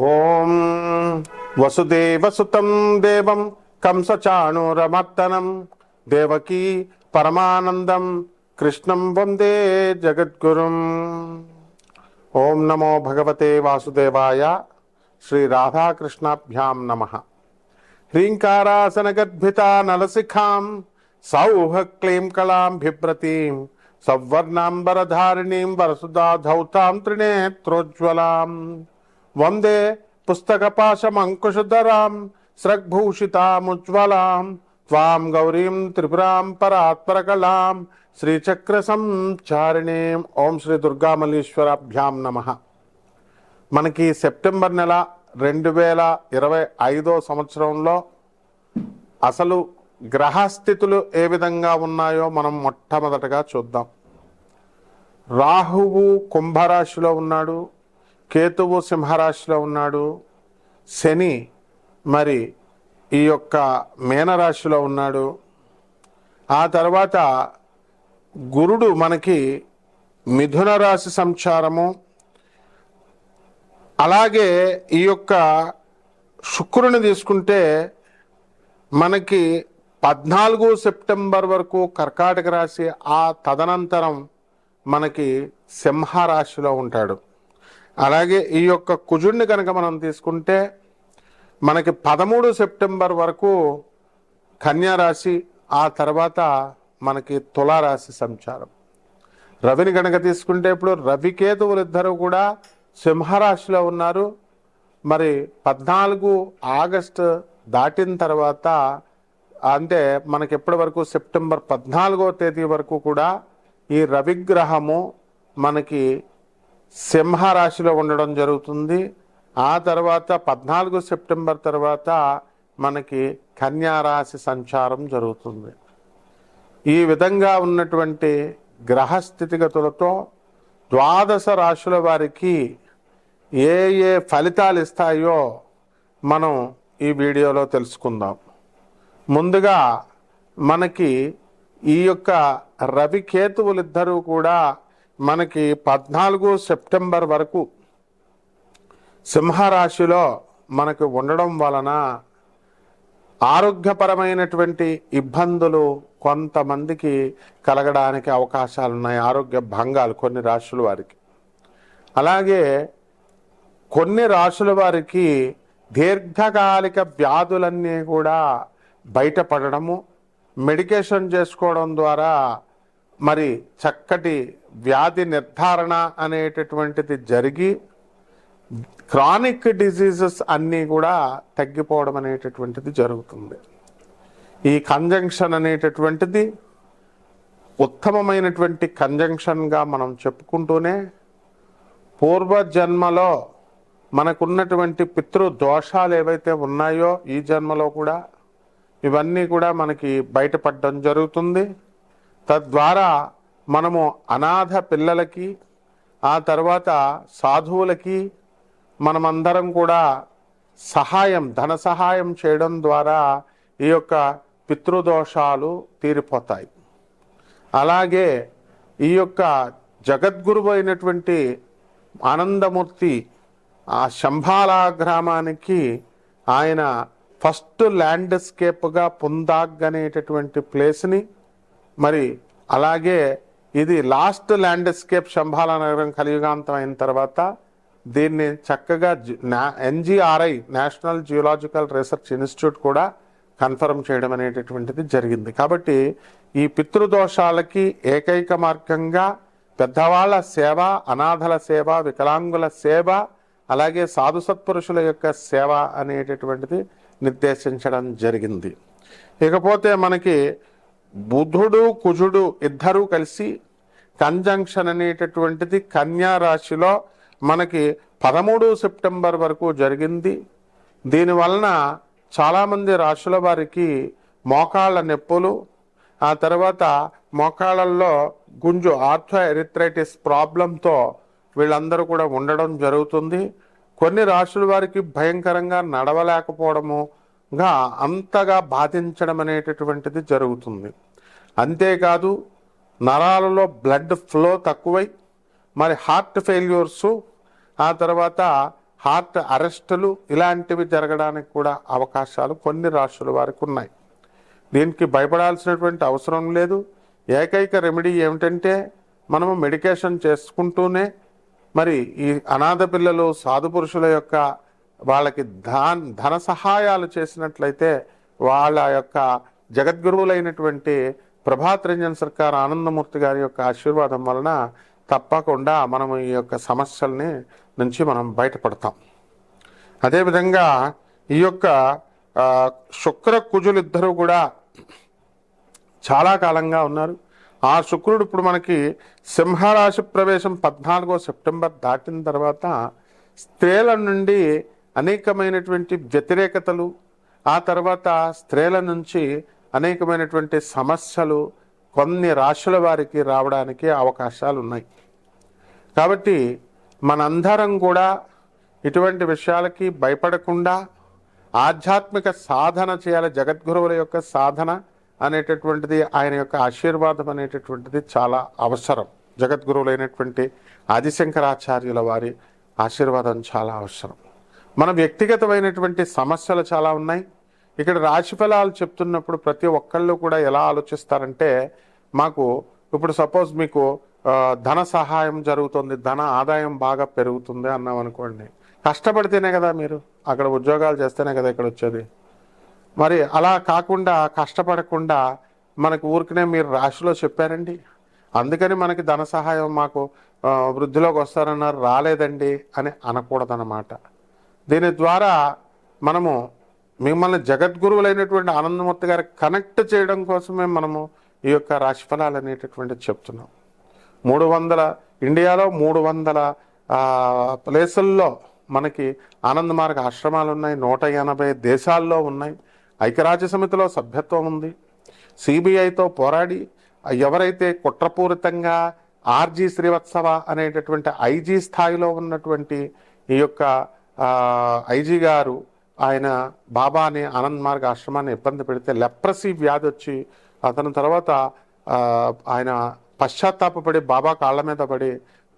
ఓం వసుదేవసుతం దేవం కంసచాణూరమర్దనం. దేవకీ పరమానందం. కృష్ణం వందే జగద్గురుం. ఓం నమో భగవతే వాసుదేవాయ శ్రీ రాధాకృష్ణాభ్యాం నమ. హ్రీంకారాసనగద్భిత నలసిఖాం సౌహ క్లీం కళాం బిభ్రతీం సవర్ణాంబరధారిణీం వరసుదా ధౌతాం త్రినేత్రోజ్వలాం. వందే పుస్తకపాశమంకుశుధరాం స్రగ్భూషితాముజ్వలాం త్వాం గౌరీం త్రిపురాం పరాత్పరకళాం శ్రీచక్ర సంచారిణీం ఓం శ్రీ దుర్గామల్లీశ్వరాభ్యాం నమః. మనకి సెప్టెంబర్ నెల రెండు వేల ఇరవై ఐదో సంవత్సరంలో అసలు గ్రహస్థితులు ఏ విధంగా ఉన్నాయో మనం మొట్టమొదటగా చూద్దాం. రాహువు కుంభరాశిలో ఉన్నాడు కేతువు సింహరాశిలో ఉన్నాడు. శని మరి ఈ యొక్క మీనరాశిలో ఉన్నాడు. ఆ తర్వాత గురుడు మనకి మిథున రాశి సంచారము. అలాగే ఈ యొక్క శుక్రుని తీసుకుంటే మనకి పద్నాలుగు సెప్టెంబర్ వరకు కర్కాటక రాశి ఆ తదనంతరం మనకి సింహరాశిలో ఉంటాడు. అలాగే ఈ యొక్క కుజుడిని కనుక మనం తీసుకుంటే మనకి పదమూడు సెప్టెంబర్ వరకు కన్యారాశి ఆ తర్వాత మనకి తులారాశి సంచారం. రవిని కనుక తీసుకుంటే ఇప్పుడు రవికేతువులు ఇద్దరు కూడా సింహరాశిలో ఉన్నారు. మరి పద్నాలుగు ఆగస్టు దాటిన తర్వాత అంటే మనకి ఎప్పటి వరకు సెప్టెంబర్ పద్నాలుగో తేదీ వరకు కూడా ఈ రవిగ్రహము మనకి సింహరాశిలో ఉండడం జరుగుతుంది. ఆ తర్వాత పద్నాలుగు సెప్టెంబర్ తర్వాత మనకి కన్యారాశి సంచారం జరుగుతుంది. ఈ విధంగా ఉన్నటువంటి గ్రహస్థితిగతులతో ద్వాదశ రాశుల వారికి ఏ ఏ ఫలితాలు ఇస్తాయో మనం ఈ వీడియోలో తెలుసుకుందాం. ముందుగా మనకి ఈ యొక్క రవికేతువులు ఇద్దరూ కూడా మనకి పద్నాలుగు సెప్టెంబర్ వరకు సింహరాశిలో మనకు ఉండడం వలన ఆరోగ్యపరమైనటువంటి ఇబ్బందులు కొంతమందికి కలగడానికి అవకాశాలు ఉన్నాయి ఆరోగ్య భంగాలు కొన్ని రాశుల వారికి. అలాగే కొన్ని రాశుల వారికి దీర్ఘకాలిక వ్యాధులన్నీ కూడా బయటపడడము మెడికేషన్ చేసుకోవడం ద్వారా మరి చక్కటి వ్యాధి నిర్ధారణ అనేటటువంటిది జరిగి క్రానిక్ డిసీజెస్ అన్నీ కూడా తగ్గిపోవడం అనేటటువంటిది జరుగుతుంది. ఈ కంజంక్షన్ అనేటటువంటిది ఉత్తమమైనటువంటి కంజంక్షన్గా మనం చెప్పుకుంటూనే పూర్వజన్మలో మనకున్నటువంటి పితృ దోషాలు ఏవైతే ఉన్నాయో ఈ జన్మలో కూడా ఇవన్నీ కూడా మనకి బయటపడడం జరుగుతుంది. తద్వారా మనము అనాథ పిల్లలకి ఆ తర్వాత సాధువులకి మనమందరం కూడా సహాయం ధన సహాయం చేయడం ద్వారా ఈ యొక్క పితృదోషాలు తీరిపోతాయి. అలాగే ఈ యొక్క జగద్గురువు అయినటువంటి ఆనందమూర్తి ఆ శంభాల గ్రామానికి ఆయన ఫస్ట్ ల్యాండ్స్కేప్గా పుందాగ్ అనేటటువంటి ప్లేస్ని మరి అలాగే ఇది లాస్ట్ ల్యాండ్స్కేప్ శంభాల నగరం కలియుగాంతం అయిన తర్వాత దీన్ని చక్కగా NGRI national geological research institute కూడా కన్ఫర్మ్ చేయడం అనేటటువంటిది జరిగింది. కాబట్టి ఈ పితృదోషాలకి ఏకైక మార్గంగా పెద్దవాళ్ళ సేవ అనాథల సేవ వికలాంగుల సేవ అలాగే సాధు సత్పురుషుల యొక్క సేవ అనేటటువంటిది నిర్దేశించడం జరిగింది. ఇకపోతే మనకి బుధుడు కుజుడు ఇద్దరూ కలిసి కంజంక్షన్ అనేటటువంటిది కన్యా రాశిలో మనకి పదమూడు సెప్టెంబర్ వరకు జరిగింది. దీనివలన చాలామంది రాశుల వారికి మోకాళ్ళ నొప్పులు ఆ తర్వాత మోకాళ్ళల్లో గుంజు ఆర్థో ఎరిథ్రైటిస్ ప్రాబ్లంతో వీళ్ళందరూ కూడా ఉండడం జరుగుతుంది. కొన్ని రాశుల వారికి భయంకరంగా నడవలేకపోవడముగా అంతగా బాధించడం అనేటటువంటిది జరుగుతుంది. అంతేకాదు నరాలలో బ్లడ్ ఫ్లో తక్కువై మరి హార్ట్ ఫెయిల్యూర్సు ఆ తర్వాత హార్ట్ అరెస్టులు ఇలాంటివి జరగడానికి కూడా అవకాశాలు కొన్ని రాష్ట్రాల వారికి ఉన్నాయి. దీనికి భయపడాల్సినటువంటి అవసరం లేదు. ఏకైక రెమెడీ ఏమిటంటే మనము మెడికేషన్ చేసుకుంటూనే మరి ఈ అనాథ పిల్లలు సాధు పురుషుల యొక్క వాళ్ళకి ధన ధన సహాయాలు చేసినట్లయితే వాళ్ళ యొక్క జగద్గురువులైనటువంటి ప్రభాత్ రంజన్ సర్కార్ ఆనందమూర్తి గారి యొక్క ఆశీర్వాదం వలన తప్పకుండా మనము ఈ యొక్క సమస్యల్ని నుంచి మనం బయటపడతాం. అదేవిధంగా ఈ యొక్క శుక్ర కుజులు ఇద్దరు కూడా చాలా కాలంగా ఉన్నారు. ఆ శుక్రుడు ఇప్పుడు మనకి సింహరాశి ప్రవేశం పద్నాలుగో సెప్టెంబర్ దాటిన తర్వాత స్త్రీల నుండి అనేకమైనటువంటి వ్యతిరేకతలు ఆ తర్వాత స్త్రీల నుంచి అనేకమైనటువంటి సమస్యలు కొన్ని రాశుల వారికి రావడానికి అవకాశాలు ఉన్నాయి. కాబట్టి మనందరం కూడా ఇటువంటి విషయాలకి భయపడకుండా ఆధ్యాత్మిక సాధన చేయాలి. జగద్గురువుల యొక్క సాధన అనేటటువంటిది ఆయన యొక్క ఆశీర్వాదం అనేటటువంటిది చాలా అవసరం. జగద్గురువులైనటువంటి ఆదిశంకరాచార్యుల వారి ఆశీర్వాదం చాలా అవసరం. మన వ్యక్తిగతమైనటువంటి సమస్యలు చాలా ఉన్నాయి. ఇక్కడ రాశి ఫలాలు చెప్తున్నప్పుడు ప్రతి ఒక్కళ్ళు కూడా ఎలా ఆలోచిస్తారంటే మాకు ఇప్పుడు సపోజ్ మీకు ధన సహాయం జరుగుతుంది ధన ఆదాయం బాగా పెరుగుతుంది అన్నాం అనుకోండి. కష్టపడితేనే కదా మీరు అక్కడ ఉద్యోగాలు చేస్తేనే కదా ఇక్కడ వచ్చేది. మరి అలా కాకుండా కష్టపడకుండా మనకు ఊరికనే మీరు రాశిలో చెప్పారండి. అందుకని మనకి ధన సహాయం మాకు వృద్ధిలోకి వస్తారన్నారు రాలేదండి అని అనకూడదన్నమాట. దీని ద్వారా మనము మిమ్మల్ని జగద్గురువులైనటువంటి ఆనందమూర్తి గారి కనెక్ట్ చేయడం కోసమే మనము ఈ యొక్క రాశిఫలాలు అనేటటువంటిది చెప్తున్నాం. మూడు వందల ఇండియాలో మూడు వందల ప్లేసుల్లో మనకి ఆనంద మార్గ ఆశ్రమాలు ఉన్నాయి నూట ఎనభై దేశాల్లో ఉన్నాయి. ఐక్యరాజ్య సమితిలో సభ్యత్వం ఉంది. సిబిఐతో పోరాడి ఎవరైతే కుట్రపూరితంగా ఆర్జీ శ్రీవత్సవ అనేటటువంటి ఐజీ స్థాయిలో ఉన్నటువంటి ఈ యొక్క ఐజీ గారు ఆయన బాబాని ఆనంద్ మార్గ ఆశ్రమాన్ని ఇబ్బంది పెడితే లెప్రసీ వ్యాధి వచ్చి అతని తర్వాత ఆయన పశ్చాత్తాపపడి బాబా కాళ్ళ మీద పడి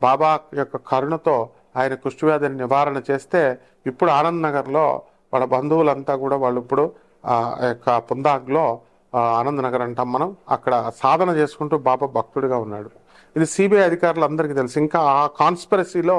బాబా యొక్క కరుణతో ఆయన కుష్ఠవ్యాధిని నివారణ చేస్తే ఇప్పుడు ఆనంద్ నగర్లో వాళ్ళ బంధువులంతా కూడా వాళ్ళు ఇప్పుడు ఆ యొక్క పుందాగ్లో ఆనంద్ నగర్ అంటాం మనం అక్కడ సాధన చేసుకుంటూ బాబా భక్తుడిగా ఉన్నాడు. ఇది సిబిఐ అధికారులందరికీ తెలుసు. ఇంకా ఆ కాన్స్పరసీలో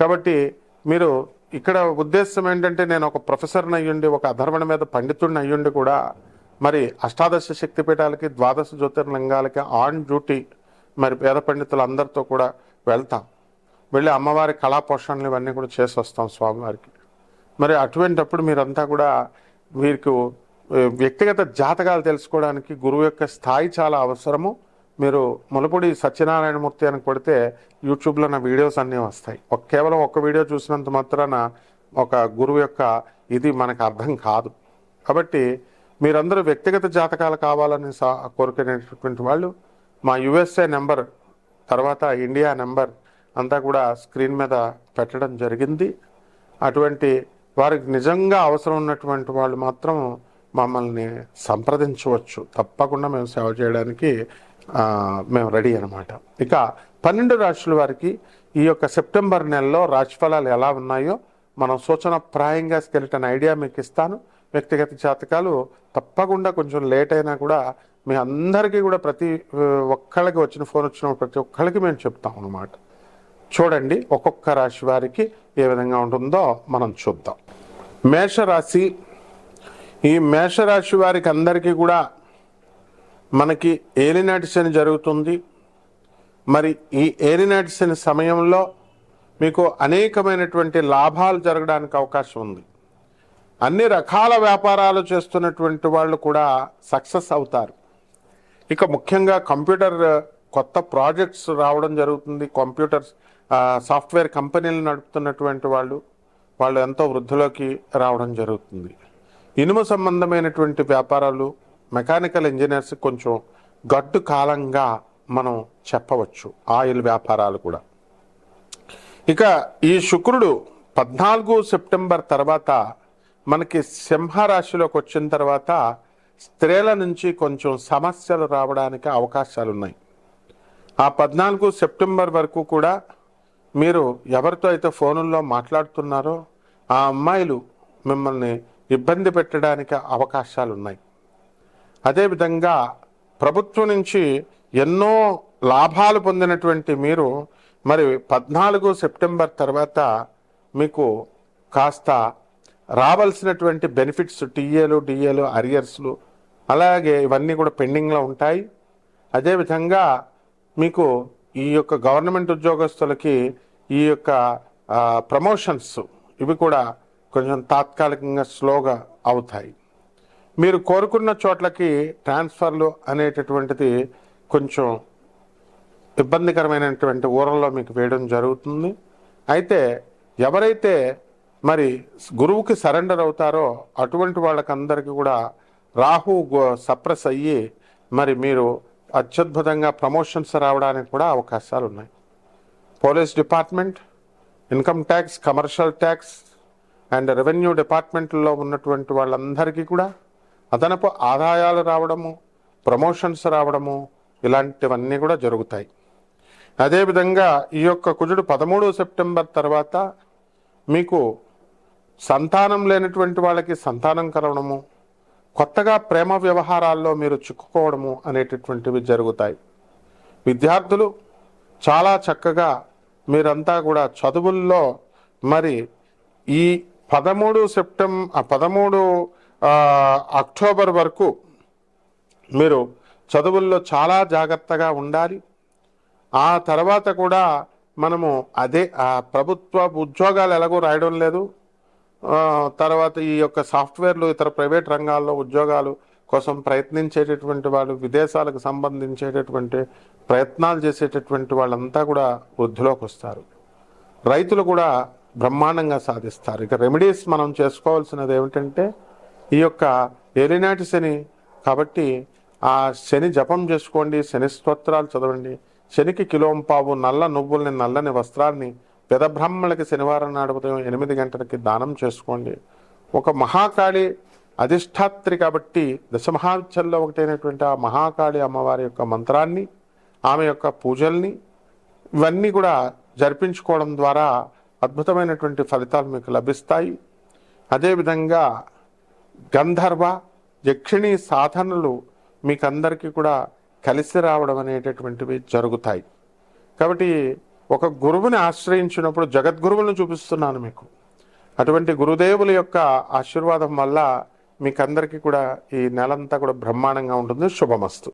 కాబట్టి మీరు ఇక్కడ ఉద్దేశం ఏంటంటే నేను ఒక ప్రొఫెసర్ని అయ్యుండి ఒక అధర్వణ మీద పండితుడిని అయ్యుండి కూడా మరి అష్టాదశ శక్తిపీఠాలకి ద్వాదశ జ్యోతిర్లింగాలకి ఆన్ డ్యూటీ మరి పేద పండితులందరితో కూడా వెళ్తాం. వెళ్ళి అమ్మవారి కళా పోషణలు ఇవన్నీ కూడా చేసి వస్తాం స్వామివారికి. మరి అటువంటప్పుడు మీరంతా కూడా మీకు వ్యక్తిగత జాతకాలు తెలుసుకోవడానికి గురువు యొక్క స్థాయి చాలా అవసరము. మీరు ములపూడి సత్యనారాయణమూర్తి అని కొడితే యూట్యూబ్లో నా వీడియోస్ అన్నీ వస్తాయి. ఒక కేవలం ఒక వీడియో చూసినంత మాత్రాన ఒక గురువు యొక్క ఇది మనకు అర్థం కాదు. కాబట్టి మీరందరూ వ్యక్తిగత జాతకాలు కావాలని సా కోరుకునేటటువంటి వాళ్ళు మా యుఎస్ఏ నెంబర్ తర్వాత ఇండియా నెంబర్ అంతా కూడా స్క్రీన్ మీద పెట్టడం జరిగింది. అటువంటి వారికి నిజంగా అవసరం ఉన్నటువంటి వాళ్ళు మాత్రం మమ్మల్ని సంప్రదించవచ్చు. తప్పకుండా మేము సేవ చేయడానికి మేము రెడీ అనమాట ఇక పన్నెండు రాశుల వారికి ఈ యొక్క సెప్టెంబర్ నెలలో రాశిఫలాలు ఎలా ఉన్నాయో మనం సూచన ప్రాయంగా స్కెలిటన్ ఐడియా మీకు ఇస్తాను. వ్యక్తిగత జాతకాలు తప్పకుండా కొంచెం లేట్ అయినా కూడా మీ అందరికీ కూడా ప్రతి ఒక్కళ్ళకి వచ్చిన ఫోన్ వచ్చిన ప్రతి ఒక్కళ్ళకి మేము చెప్తాం అనమాట చూడండి ఒక్కొక్క రాశి వారికి ఏ విధంగా ఉంటుందో మనం చూద్దాం. మేషరాశి ఈ మేషరాశి వారికి అందరికీ కూడా మనకి ఏలినాటి శని జరుగుతుంది. మరి ఈ ఏలినాటి శని సమయంలో మీకు అనేకమైనటువంటి లాభాలు జరగడానికి అవకాశం ఉంది. అన్ని రకాల వ్యాపారాలు చేస్తున్నటువంటి వాళ్ళు కూడా సక్సెస్ అవుతారు. ఇక ముఖ్యంగా కంప్యూటర్ కొత్త ప్రాజెక్ట్స్ రావడం జరుగుతుంది. కంప్యూటర్ సాఫ్ట్వేర్ కంపెనీలు నడుపుతున్నటువంటి వాళ్ళు వాళ్ళు ఎంతో వృద్ధిలోకి రావడం జరుగుతుంది. ఇనుము సంబంధమైనటువంటి వ్యాపారాలు మెకానికల్ ఇంజనీర్స్ కొంచెం గడ్డు కాలంగా మనం చెప్పవచ్చు ఆయిల్ వ్యాపారాలు కూడా. ఇక ఈ శుక్రుడు పద్నాలుగు సెప్టెంబర్ తర్వాత మనకి సింహరాశిలోకి వచ్చిన తర్వాత స్త్రీల నుంచి కొంచెం సమస్యలు రావడానికి అవకాశాలు ఉన్నాయి ఆ పద్నాలుగు సెప్టెంబర్ వరకు కూడా మీరు ఎవరితో అయితే ఫోనుల్లో మాట్లాడుతున్నారో ఆ అమ్మాయిలు మిమ్మల్ని ఇబ్బంది పెట్టడానికి అవకాశాలు ఉన్నాయి అదేవిధంగా ప్రభుత్వం నుంచి ఎన్నో లాభాలు పొందినటువంటి మీరు మరి పద్నాలుగు సెప్టెంబర్ తర్వాత మీకు కాస్త రావాల్సినటువంటి బెనిఫిట్స్ టీఏలు డిఏలు అరియర్స్లు అలాగే ఇవన్నీ కూడా పెండింగ్లో ఉంటాయి. అదేవిధంగా మీకు ఈ యొక్క గవర్నమెంట్ ఉద్యోగస్తులకి ఈ యొక్క ప్రమోషన్స్ ఇవి కూడా కొంచెం తాత్కాలికంగా స్లోగా అవుతాయి. మీరు కోరుకున్న చోట్లకి ట్రాన్స్ఫర్లు అనేటటువంటిది కొంచెం ఇబ్బందికరమైనటువంటి ఊరల్లో మీకు వేయడం జరుగుతుంది. అయితే ఎవరైతే మరి గురువుకి సరెండర్ అవుతారో అటువంటి వాళ్ళకందరికీ కూడా రాహు సప్రెస్ అయ్యి మరి మీరు అత్యద్భుతంగా ప్రమోషన్స్ రావడానికి కూడా అవకాశాలు ఉన్నాయి. Police department income tax commercial tax and revenue డిపార్ట్మెంట్లో ఉన్నటువంటి వాళ్ళందరికీ కూడా అదనపు ఆదాయాలు రావడము ప్రమోషన్స్ రావడము ఇలాంటివన్నీ కూడా జరుగుతాయి. అదేవిధంగా ఈ యొక్క కుజుడు పదమూడు సెప్టెంబర్ తర్వాత మీకు సంతానం లేనటువంటి వాళ్ళకి సంతానం కలవడము కొత్తగా ప్రేమ వ్యవహారాల్లో మీరు చిక్కుకోవడము అనేటటువంటివి జరుగుతాయి. విద్యార్థులు చాలా చక్కగా మీరంతా కూడా చదువుల్లో మరి ఈ పదమూడు సెప్టెం ఆ పదమూడు అక్టోబర్ వరకు మీరు చదువుల్లో చాలా జాగ్రత్తగా ఉండాలి. ఆ తర్వాత కూడా మనము అదే ఆ ప్రభుత్వ ఉద్యోగాలు ఎలాగో రాయడం లేదు. తర్వాత ఈ యొక్క సాఫ్ట్వేర్లు ఇతర ప్రైవేట్ రంగాల్లో ఉద్యోగాలు కోసం ప్రయత్నించేటటువంటి వాళ్ళు విదేశాలకు సంబంధించేటటువంటి ప్రయత్నాలు చేసేటటువంటి వాళ్ళంతా కూడా వృద్ధిలోకి వస్తారు. రైతులు కూడా బ్రహ్మాండంగా సాధిస్తారు. ఇక రెమెడీస్ మనం చేసుకోవాల్సినది ఏమిటంటే ఈ యొక్క ఏలినాటి శని. కాబట్టి ఆ శని జపం చేసుకోండి శని స్తోత్రాలు చదవండి. శనికి కిలోంపావు నల్ల నువ్వుల్ని నల్లని వస్త్రాన్ని పెదబ్రాహ్మణులకి శనివారం నాడు ఉదయం ఎనిమిది గంటలకి దానం చేసుకోండి. ఒక మహాకాళి అధిష్టాత్రి కాబట్టి దశమహావిద్యల్లో ఒకటైనటువంటి ఆ మహాకాళి అమ్మవారి యొక్క మంత్రాన్ని ఆమె యొక్క పూజల్ని ఇవన్నీ కూడా జరిపించుకోవడం ద్వారా అద్భుతమైనటువంటి ఫలితాలు మీకు లభిస్తాయి. అదేవిధంగా గంధర్వ యక్షిణీ సాధనలు మీకందరికీ కూడా కలిసి రావడం అనేటటువంటివి జరుగుతాయి. కాబట్టి ఒక గురువుని ఆశ్రయించినప్పుడు జగద్గురువులను చూపిస్తున్నాను మీకు. అటువంటి గురుదేవుల యొక్క ఆశీర్వాదం వల్ల మీకందరికీ కూడా ఈ నెలంతా కూడా బ్రహ్మాండంగా ఉంటుంది. శుభమస్తు.